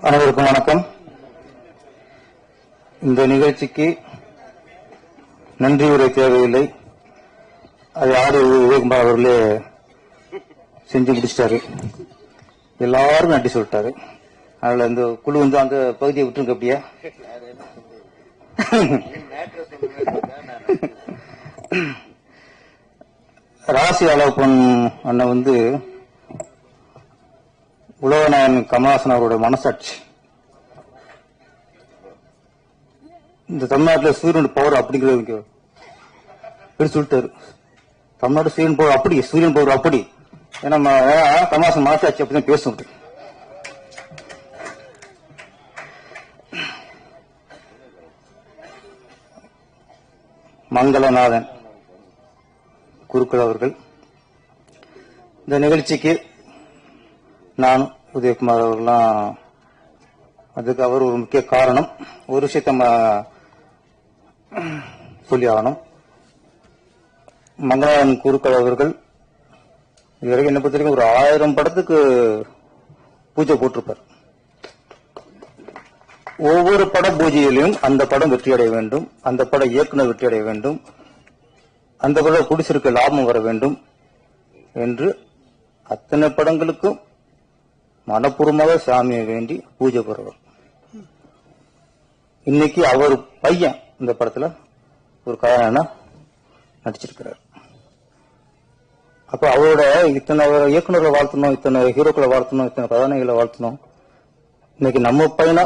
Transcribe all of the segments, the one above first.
அனைவருக்கும் வணக்கம். இந்த நிகழ்ச்சிக்கு நன்றி உரை தேவையில்லை. அது ஆடு விவேகுமார் அவர்களே செஞ்சு முடிச்சிட்டாரு. எல்லாரும் நன்றி சொல்லிட்டாரு. அதில் இந்த குழு வந்து அந்த பகுதியை விட்டுருங்க அப்படியா. ராசி அலப்பன் அண்ணன் வந்து உலகநாயன் கமலஹாசன் அவருடைய மனசாட்சி. இந்த தமிழ்நாட்டில் சூரியனோட பவர் அப்படிங்கிறது இங்க சொல்லிட்டாரு. தமிழ்நாடு சூரியன் பவர் அப்படி சூரியன் பவர் அப்படி. ஏன்னா கமலஹாசன் மனசாட்சி அப்படிதான் பேசும் மங்களநாதன் குருக்கள் அவர்கள். இந்த நிகழ்ச்சிக்கு நான் உதயகுமார் அவர்கள்லாம் அதுக்கு அவர் ஒரு முக்கிய காரணம். ஒரு விஷயத்த சொல்லி ஆகணும் மங்களன் குருக்கள் அவர்கள் இதுவரைக்கும் என்ன பொறுத்த வரைக்கும் ஒரு ஆயிரம் படத்துக்கு பூஜை போட்டிருப்பார். ஒவ்வொரு பட பூஜையிலையும் அந்த படம் வெற்றியடைய வேண்டும். அந்த பட இயக்குனர் வெற்றியடைய வேண்டும். அந்த பட குடிசிற்கு லாபம் வர வேண்டும் என்று அத்தனை படங்களுக்கும் மனப்பூர்வமாக சாமியை வேண்டி பூஜை போறவர். இன்னைக்கு அவர் பையன் இந்த படத்துல ஒரு கதாநாயகனா நடிச்சிருக்கிறார். அப்ப அவரோட இத்தனை இயக்குநர்களை வாழ்த்தணும் இத்தனை ஹீரோக்களை வாழ்த்தணும் இத்தனை கதாநாயகளை வாழ்த்தணும். இன்னைக்கு நம்ம பையனை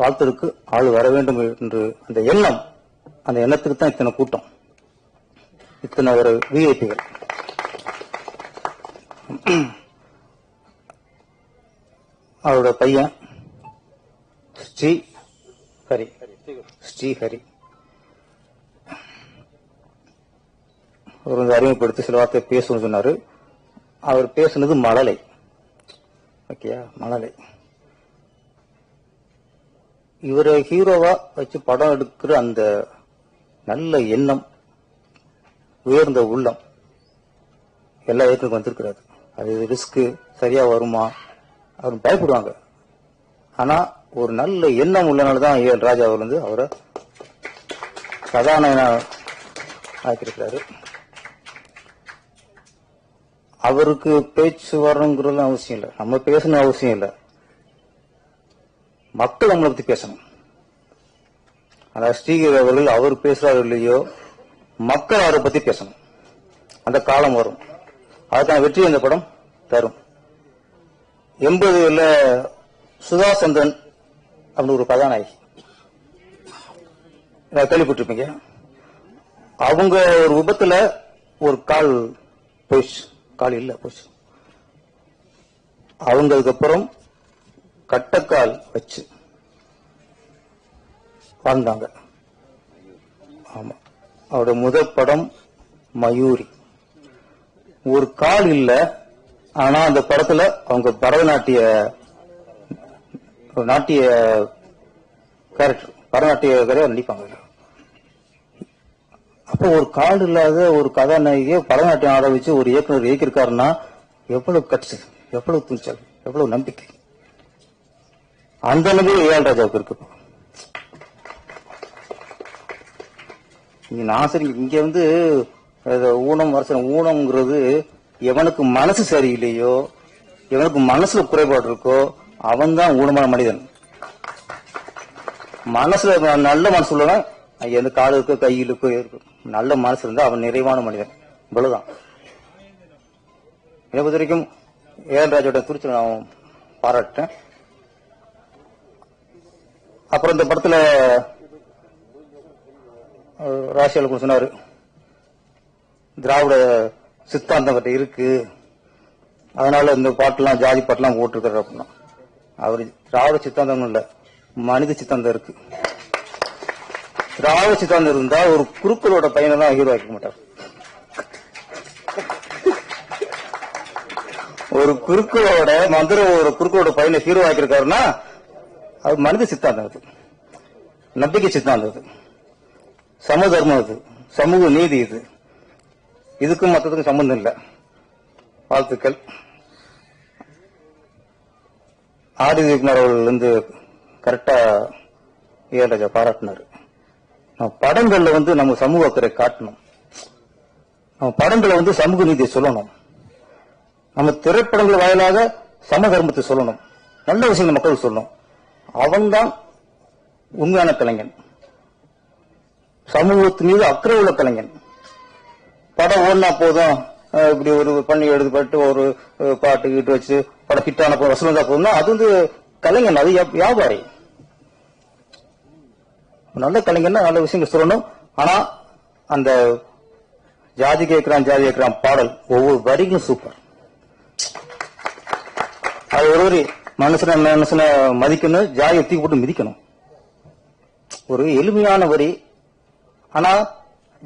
வாழ்த்ததுக்கு ஆள் வர வேண்டும் என்று அந்த எண்ணம் அந்த எண்ணத்துக்கு தான் இத்தனை கூட்டம். இத்தனை ஒரு விஐபிகள் அவரோட பையன் ஸ்ரீ ஹரி. ஸ்ரீஹரி அவர் வந்து அறிமுகப்படுத்தி சில வார்த்தை பேசணும்னு சொன்னாரு. அவர் பேசுனது மழலை. ஓகேயா? மழலை. இவரை ஹீரோவா வச்சு படம் எடுக்கிற அந்த நல்ல எண்ணம் உயர்ந்த உள்ளம் எல்லா இயக்குனருக்கும் வந்திருக்கிறாரு. அது ரிஸ்க் சரியா வருமா? அவர் பயப்படுவாங்க. ஆனா ஒரு நல்ல எண்ணம் உள்ளனால தான் ஏஎல் ராஜா அவர் வந்து அவரை கதாநாயகனா ஆக்கியிருக்கிறாரு. அவருக்கு பேச்சு வரணுங்கிறது அவசியம் இல்லை. நம்ம பேசணும் அவசியம் இல்லை. மக்கள் நம்மளை பத்தி பேசணும். அதாவது ஸ்ரீகர் அவர்கள் அவர் பேசுறாரு இல்லையோ மக்கள் அவரை பத்தி பேசணும். அந்த காலம் வரும். அதுதான் வெற்றி அந்த படம் தரும். எண்பதுல சுதாசந்திரன் அப்படின்னு ஒரு கதாநாயகி. நான் கேள்விப்பட்டிருப்பீங்க. அவங்க ஒரு விபத்துல ஒரு கால் போயிடுச்சு. கால் இல்ல போச்சு அவங்க அதுக்கப்புறம் கட்டக்கால் வச்சு வாழ்ந்தாங்க. ஆமா. அவருடைய முதல் படம் மயூரி. ஒரு கால் இல்லை ஆனா அந்த படத்துல அவங்க பரதநாட்டிய நாட்டிய கேரக்டர் பரதநாட்டிய கதையை நடிப்பாங்க. அப்போ ஒரு காடு இல்லாத ஒரு கதாநாயகியை பரதநாட்டியம் ஆட வச்சு ஒரு இயக்குனர் இயக்கியிருக்காருன்னா எவ்வளவு கட்சி எவ்வளவு துணிச்சல் எவ்வளவு நம்பிக்கை. அந்த நம்பிக்கை ஏஆல் ராஜாவுக்கு இருக்கு. இங்க நான் சரி இங்க வந்து ஊனம் அரசன் ஊனம்ங்கிறது எவனுக்கு மனசு சரியில்லையோ எவனுக்கு மனசுல குறைபாடு இருக்கோ அவன் தான் ஊனமான மனிதன். மனசுல நல்ல மனசு உள்ளவன் எந்த காலு இருக்கோ கையில் இருக்கோ இருக்கும். நல்ல மனசு இருந்தா அவன் நிறைவான மனிதன். இவ்வளவுதான். என்னை பொறுத்த வரைக்கும் ஏழராஜோட ராஜோட நான் பாராட்டேன் அப்புறம் இந்த படத்துல ராசியாளுக்கு சொன்னாரு. திராவிட சித்தாந்தம் கிட்ட இருக்கு. அதனால இந்த பாட்டுலாம் ஜாதி பாட்டுலாம் போட்டிருக்காரு அப்படின்னா. அவர் திராவிட சித்தாந்தம் இல்ல மனித சித்தாந்தம் இருக்கு. திராவிட சித்தாந்தம் இருந்தா ஒரு குருக்களோட பையனை தான் ஹீரோ ஆக்க மாட்டார். ஒரு குறுக்களோட மந்திர ஒரு குறுக்களோட பையனை ஹீரோ ஆக்கியிருக்காருன்னா அது மனித சித்தாந்தம் அது. நம்பிக்கை சித்தாந்தம் அது. சமதர்மம் அது. சமூக நீதி இது. இதுக்கும் மற்றதுக்கும் சம்பந்தம் இல்லை. வாழ்த்துக்கள். ஆடி இயக்குனர் வந்து கரெக்டா ஏ பாராட்டினார். படங்கள்ல வந்து நம்ம சமூக அக்கறை காட்டணும். நம்ம படங்களை வந்து சமூக நீதியை சொல்லணும். நம்ம திரைப்படங்கள் வாயிலாக சம தர்மத்தை சொல்லணும். நல்ல விஷயங்கள் மக்களுக்கு சொல்லணும். அவன்தான் உண்மையான கலைஞன். சமூகத்து மீது அக்கறை உள்ள கலைஞன். படம் ஓடினா போதும். இப்படி ஒரு பண்ணி எடுத்துப்பட்டு ஒரு பாட்டு கீட்டு வச்சு படம் ஹிட்டான போதும். வசூல் இருந்தா போதும்னா அது வந்து கலைஞன் அது வியாபாரி. நல்ல கலைஞன் நல்ல விஷயங்கள் சொல்லணும். ஆனா அந்த ஜாதி கேட்கிறான் ஜாதி கேட்கிறான் பாடல் ஒவ்வொரு வரிகளும் சூப்பர் அது ஒரு ஒரு மனுஷனை மனுஷனை மதிக்கணும் ஜாதியை தூக்கி போட்டு மிதிக்கணும். ஒரு எளிமையான வரி. ஆனா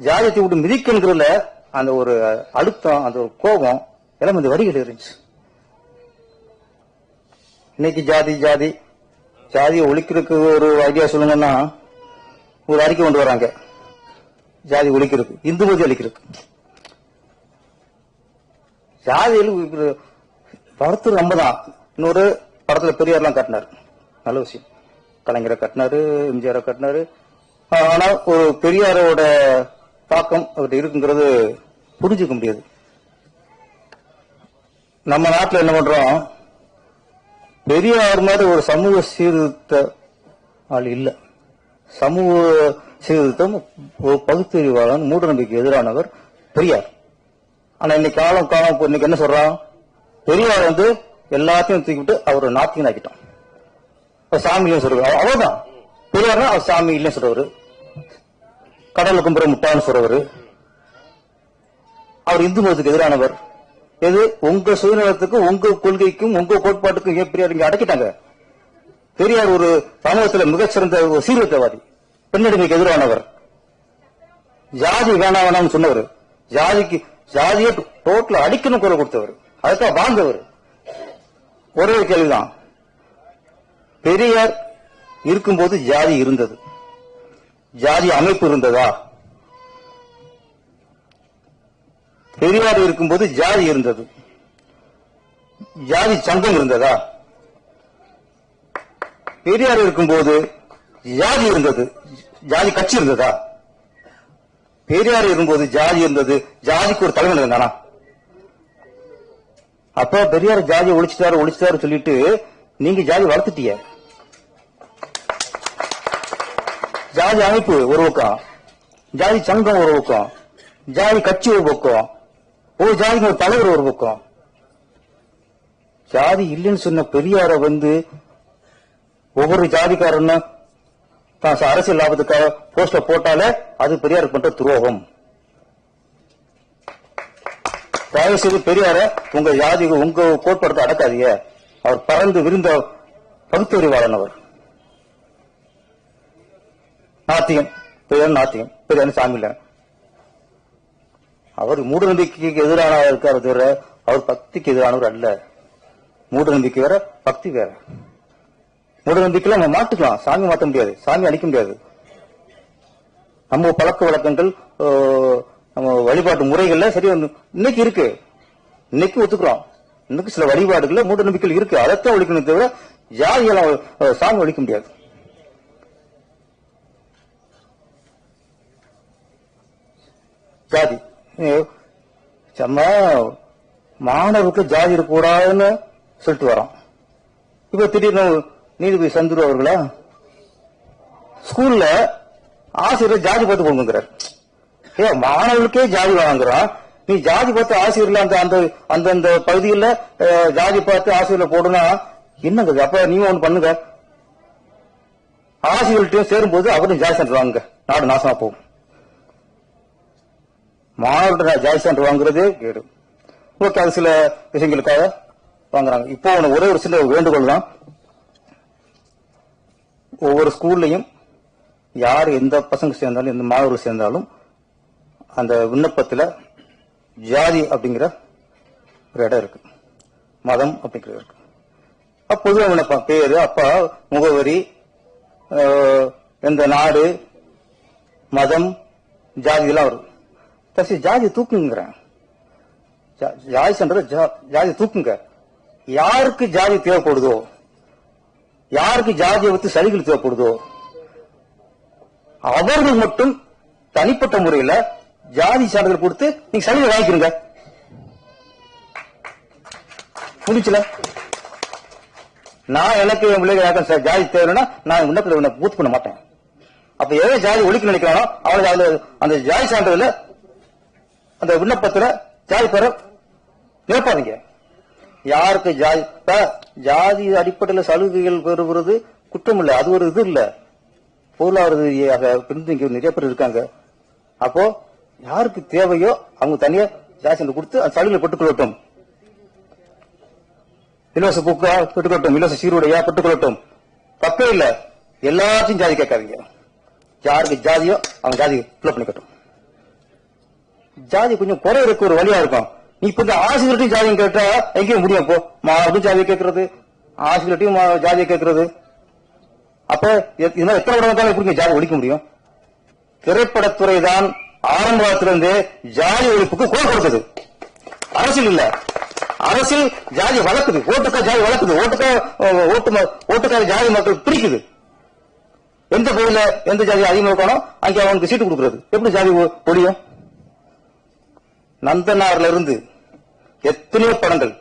ஜாதியை தூக்கி போட்டு மிதிக்கணுங்கிறதுல அந்த ஒரு அழுத்தம் அந்த ஒரு கோபம் எல்லாம் இந்த வரிகள் இருந்துச்சு. இன்னைக்கு ஜாதி ஜாதி. ஜாதியை ஒழிக்கிறதுக்கு ஒரு ஐடியா சொல்லுங்கன்னா ஒரு அறிக்கை கொண்டு வராங்க. ஜாதி ஒழிக்கிறதுக்கு இந்து மதி அழிக்கிறதுக்கு. ஜாதியில் படத்து நம்ம தான் இன்னொரு படத்துல பெரியார்லாம் கட்டினார். நல்ல விஷயம். கலைஞரை கட்டினாரு எம்ஜிஆரை கட்டினாரு. ஆனா ஒரு பெரியாரோட தாக்கம் அவர்கிட்ட இருக்குங்கிறது புரிஞ்சுக்க முடியாது. நம்ம நாட்டுல என்ன பண்றோம்? பெரியார் மாதிரி ஒரு சமூக சீர்திருத்த ஆள் இல்ல. சமூக சீர்திருத்தம் பகுத்தறிவாளன் மூட நம்பிக்கை எதிரானவர் பெரியார். ஆனா இன்னைக்கு காலம் காலம் இப்போ இன்னைக்கு என்ன சொல்றான்? பெரியார் வந்து எல்லாத்தையும் தூக்கிவிட்டு அவர் நாத்திகன் ஆக்கிட்டான் சாமி இல்லைன்னு சொல்றாரு. அவ- அவர்தான். பெரியார்னா அவர் சாமி இல்லைன்னு சொல்றவரு. கடவுளை கும்புற முட்டான்னு சொல்றவர். அவர் இந்து மதத்துக்கு எதிரானவர். எது? உங்க சுயநலத்துக்கும் உங்க கொள்கைக்கும் உங்க கோட்பாட்டுக்கும் ஏன் பெரியார் இங்க அடக்கிட்டாங்க? பெரியார் ஒரு சமூகத்துல மிகச்சிறந்த ஒரு சீர்திருத்தவாதி. பெண்ணடிமைக்கு எதிரானவர். ஜாதி வேணாம் வேணாம்னு சொன்னவர். ஜாதிக்கு ஜாதியை டோட்டல் அடிக்கணும் குரல் கொடுத்தவர். அதுதான் வாழ்ந்தவர். ஒரே ஒரு கேள்விதான். பெரியார் இருக்கும்போது ஜாதி இருந்தது. ஜாதி அமைப்பு இருந்ததா? பெரியார் இருக்கும்போது ஜாதி இருந்தது. ஜாதி சங்கம் இருந்ததா? பெரியார் இருக்கும்போது ஜாதி இருந்தது. ஜாதி கட்சி இருந்ததா? பெரியார் இருக்கும்போது ஜாதி இருந்தது. ஜாதிக்கு ஒரு தலைவன் இருந்தானா? அப்ப பெரியார் ஜாதி ஒழிச்சிட்டாரு ஒழிச்சிட்டாரு சொல்லிட்டு நீங்க ஜாதி வளர்த்துட்டீங்க. ஜாதி அமைப்பு ஒரு பக்கம் ஜாதி சங்கம் ஒரு பக்கம் ஜாதி கட்சி ஒரு பக்கம் ஒரு ஜாதிக்கு ஒரு தலைவர் ஒரு பக்கம். ஜாதி இல்லைன்னு சொன்ன பெரியார வந்து ஒவ்வொரு ஜாதிக்காரனும் தான் அரசியல் லாபத்துக்காக போஸ்ட போட்டாலே அது பெரியார் பண்ற துரோகம். தயவு செய்து பெரியார உங்க ஜாதி உங்க கோட்பாடுத்தை அடக்காதீங்க. அவர் பறந்து விருந்த பகுத்தறிவாளன் அவர். நாத்தியம் பெரியார் நாத்தியம் பெரியார் சாமி அவர் மூட நம்பிக்கைக்கு எதிரான இருக்கார் தவிர அவர் பக்திக்கு எதிரானவர் அல்ல. மூட நம்பிக்கை வேற பக்தி வேற. மூட நம்பிக்கையில நம்ம மாட்டுக்கலாம். சாமி மாற்ற முடியாது. சாமி அழிக்க முடியாது. நம்ம பழக்க வழக்கங்கள் நம்ம வழிபாட்டு முறைகள்ல சரி வந்து இன்னைக்கு இருக்கு. இன்னைக்கு ஒத்துக்கிறோம். இன்னைக்கு சில வழிபாடுகள்ல மூட நம்பிக்கைகள் இருக்கு. அதைத்தான் ஒழிக்கணும் தவிர ஜாதியெல்லாம் சாமி ஒழிக்க முடியாது. ஜாதி. நம்ம மாணவருக்கு ஜாதி இருக்கக்கூடாதுன்னு சொல்லிட்டு வரோம். இப்ப திடீர்னு நீதிபதி சந்துரு அவர்களா ஸ்கூல்ல ஆசிரியர் ஜாதி பார்த்து கொடுங்கிறார் ஏ மாணவர்களுக்கே ஜாதி வாங்குறான். நீ ஜாதி பார்த்து ஆசிரியர்ல அந்த அந்த அந்தந்த பகுதியில் ஜாதி பார்த்து ஆசிரியர்ல போடுனா என்னங்க அப்ப நீங்க ஒண்ணு பண்ணுங்க. ஆசிரியர்கள்ட்டையும் சேரும்போது அவரும் ஜாதி சென்டர் வாங்குங்க. நாடு நாசமா போகும். மாணவர்கிட்ட ஜாதி சென்டர் வாங்குறதே கேடு. ஓகே அது சில விஷயங்களுக்காக வாங்குறாங்க. இப்போ ஒண்ணு ஒரே ஒரு சின்ன வேண்டுகோள் தான். ஒவ்வொரு ஸ்கூல்லையும் யார் எந்த பசங்க சேர்ந்தாலும் எந்த மாணவர்கள் சேர்ந்தாலும் அந்த விண்ணப்பத்தில் ஜாதி அப்படிங்கிற ஒரு இடம் இருக்கு. மதம் அப்படிங்கிற இருக்கு. அப்ப விண்ணப்பம் பேரு அப்பா முகவரி எந்த நாடு மதம் ஜாதி எல்லாம் வரும். தசி ஜாதி தூக்குங்கிறேன் ஜாதி சென்றது ஜாதி தூக்குங்க யாருக்கு ஜாதி தேவைப்படுதோ யாருக்கு ஜாதியை வைத்து சலுகைகள் தேவைப்படுதோ அவர்கள் மட்டும் தனிப்பட்ட முறையில ஜாதி சான்றிதழ் கொடுத்து நீங்க சலுகை வாங்கிக்கிறீங்க புரிச்சுல நான் எனக்கு என் பிள்ளைங்க யாருக்கும் ஜாதி தேவைன்னா நான் விண்ணப்பத்தில் பூர்த்தி பண்ண மாட்டேன் அப்ப எதை ஜாதி ஒழிக்க நினைக்கிறானோ அவனுக்கு அதுல அந்த ஜாதி சான்றிதழ் அந்த விண்ணப்பத்துல ஜாதி பெற நிரப்பாதீங்க யாருக்கு ஜாதி இப்ப ஜாதி அடிப்படையில் சலுகைகள் பெறுவது குற்றம் இல்லை. அது ஒரு இது இல்ல. பொருளாதார ரீதியாக பிரிந்து நிறைய பேர் இருக்காங்க. அப்போ யாருக்கு தேவையோ அவங்க தனியா ஜாதி கொடுத்து அந்த சலுகையில் பெற்றுக்கொள்ளட்டும் இலவச பூக்கா பெற்றுக்கொள்ளட்டும் இலவச சீருடையா பெற்றுக்கொள்ளட்டும் தப்பே இல்ல. எல்லாத்தையும் ஜாதி கேட்காதீங்க. யாருக்கு ஜாதியோ அவங்க ஜாதி ஃபில்அப் பண்ணிக்கட்டும். ஜாதி கொஞ்சம் குறை இருக்க ஒரு வழியா இருக்கும். நீ இப்ப இந்த ஆசிரியர்ட்டையும் ஜாதியும் கேட்டா எங்கேயும் முடியும் இப்போ மாவட்டம் ஜாதியை கேட்கறது ஆசிரியர்கிட்டையும் ஜாதியை கேட்கறது. அப்ப எத்- எத்தனை உடனே தான் எப்படி ஜாதி ஒழிக்க முடியும்? திரைப்படத்துறை தான் ஆரம்ப ஜாதி ஒழிப்புக்கு குரல் கொடுத்தது. அரசியல் இல்ல. அரசியல் ஜாதி வளர்க்குது. ஓட்டுக்கா ஜாதி வளர்க்குது. ஓட்டுக்கா ஓட்டு ஓட்டுக்கார ஜாதி மக்கள் பிரிக்குது. எந்த கோயில எந்த ஜாதி அதிகமாக இருக்கானோ அங்கே அவனுக்கு சீட்டு கொடுக்கிறது. எப்படி ஜாதி ஒழியும்? நந்தனார்ல இருந்து எத்தனையோ படங்கள்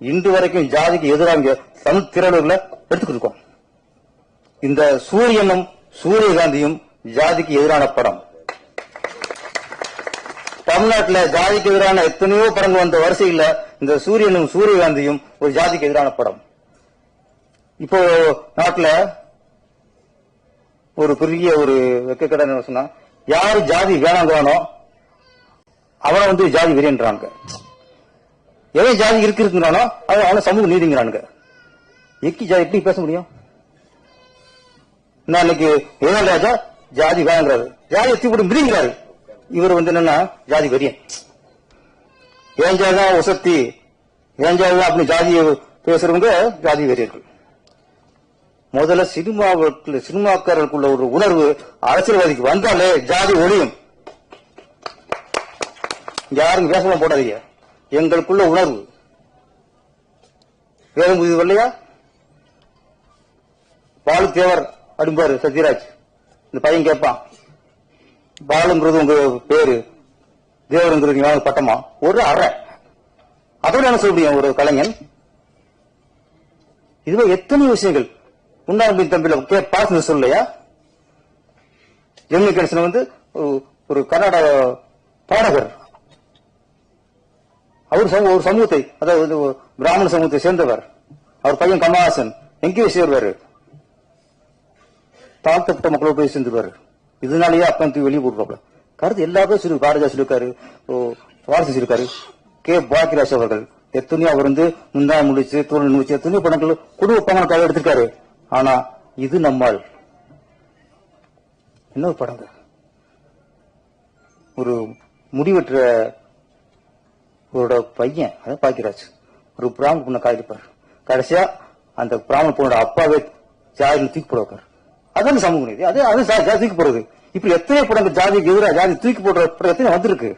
இன்று வரைக்கும் ஜாதிக்கு எதிராக சன் தமிழ் எடுத்துக்கிட்டு இந்த சூரியனும் சூரியகாந்தியும் ஜாதிக்கு எதிரான படம். தமிழ்நாட்டுல ஜாதிக்கு எதிரான எத்தனையோ படங்கள் வந்த வரிசையில் இந்த சூரியனும் சூரியகாந்தியும் ஒரு ஜாதிக்கு எதிரான படம். இப்போ நாட்டுல ஒரு குறுகிய ஒரு வெக்கக்கடை என்ன சொன்னா யாரு ஜாதி வேணாங்கிறானோ அவனை வந்து ஜாதி வெறியன்றாங்க எவன் ஜாதி இருக்கு இருக்குங்கிறானோ அவன் அவனை சமூக நீதிங்கிறானுங்க. எக்கி ஜாதி எப்படி பேச முடியும்? நான் இன்னைக்கு ராஜா ஜாதி வேணாங்கிறாரு. ஜாதி எத்தி போட்டு மிதிங்கிறாரு. இவர் வந்து என்னன்னா ஜாதி வெறியன். ஏன் ஜாதி தான் உசத்தி ஏன் ஜாதி தான் அப்படி ஜாதியை பேசுறவங்க ஜாதி வெறியர்கள். முதல்ல சினிமாவுக்குள்ள சினிமாக்காரர்களுக்குள்ள ஒரு உணர்வு அரசியல்வாதிக்கு வந்தாலே ஜாதி ஒழியும். யாரும் பேசலாம் போடாதீங்க. எங்களுக்குள்ள உணர்வு. வேதம் இது இல்லையா பாலு தேவர் அப்படிம்பாரு சத்யராஜ். இந்த பையன் கேட்பான் பாலுங்கிறது உங்க பேரு. தேவருங்கிறது பட்டமா? ஒரு அறை. அதோட என்ன சொல்ல முடியும் ஒரு கலைஞன்? இதுவே எத்தனை விஷயங்கள்? உண்ணாமி தம்பியில கே பாசன சொல்லையா எம்ஏ கணேசன் வந்து ஒரு- ஒரு கர்நாடக பாடகர். அவர் சமூக ஒரு சமூகத்தை அதாவது பிராமண சமூகத்தை சேர்ந்தவர். அவர் பையன் கமலஹாசன். எங்கேயோ சேர்வாரு. தாழ்த்தப்பட்ட மக்களை போய் சேர்ந்துருவாரு. இதனாலேயே அப்பா தூக்கி வெளியே போட்டுருவாப்ல கருத்து எல்லாருக்கும் சொல்லி பாரதிதாஸ் இருக்காரு ஓ, இருக்காரு கே. பாக்கியராஜ் அவர்கள். எத்தனையோ அவர் வந்து முந்தா முடிச்சு தோல் முடிச்சு எத்தனையோ படங்கள் குடும்ப பங்கனுக்காக எடுத்திருக்காரு. ஆனா இது நம்மால். என்ன ஒரு படங்க. ஒரு முடிவெற்ற இவரோட பையன் அதான் பாக்கியராஜ். ஒரு பிராமண பொண்ணை காதலிப்பார் கடைசியா அந்த பிராமண பொண்ணோட அப்பாவே ஜாதியில் தூக்கி போட வைப்பார். அதான் சமூக நீதி. அது அது ஜா- ஜாதி தூக்கி போடுறது. இப்படி எத்தனை படங்கள் ஜாதிக்கு எதிராக ஜாதி தூக்கி போடுற படம் எத்தனை வந்திருக்கு.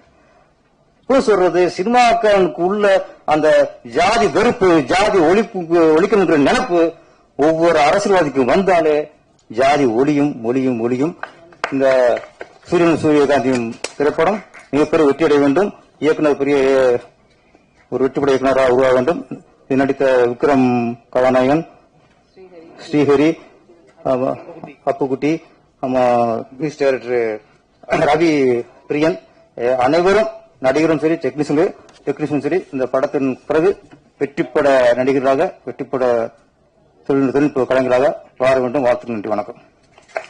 இப்போ சொல்றது சினிமாக்காரனுக்கு உள்ள அந்த ஜாதி வெறுப்பு ஜாதி ஒழிப்பு ஒழிக்கணுங்கிற நினைப்பு ஒவ்வொரு அரசியல்வாதிக்கும் வந்தாலே ஜாதி ஒளியும் ஒளியும் ஒளியும். இந்த சூரியன் சூரியகாந்தியும் திரைப்படம் மிகப்பெரிய வெற்றியடைய வேண்டும். இயக்குனர் பெரிய ஒரு வெற்றிப்பட இயக்குனராக உருவாக வேண்டும். நடித்த விக்ரம் கதாநாயகன் ஸ்ரீஹரி அப்புக்குட்டி ஆமா டைரக்டர் ரவி பிரியன் அனைவரும் நடிகரும் சரி டெக்னீஷியன் டெக்னீஷியன் சரி இந்த படத்தின் பிறகு வெற்றிப்பட நடிகர்களாக வெற்றிப்பட தொழில்நுட்ப கலைஞராக வாழ வேண்டும். வாழ்த்து நன்றி வணக்கம்.